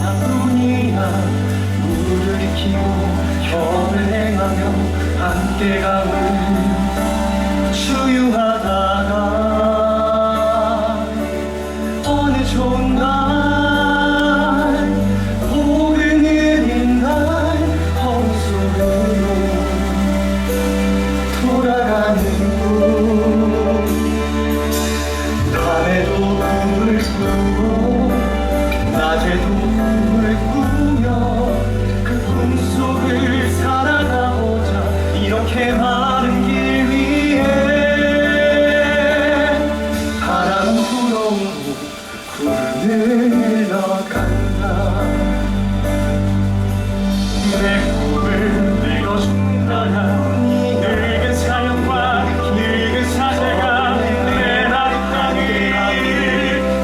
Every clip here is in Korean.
하나뿐이야 물을 익히고 겨을 행하며 함께 가을 주유하다가 어느 좋은 날 모르는 날 헛소리로 돌아가는 꿈 밤에도 꿈을 꾸고 낮에도 흘러간다. 내 꿈을 늙어준 나라 늙은 사연과 늙은 사제가 내 나른 땅을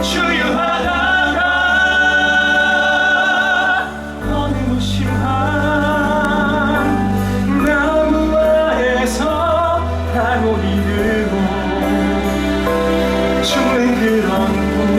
주유하다가 어느 무심한 나무 아에서 하고 이르고 죽는 그런 꿈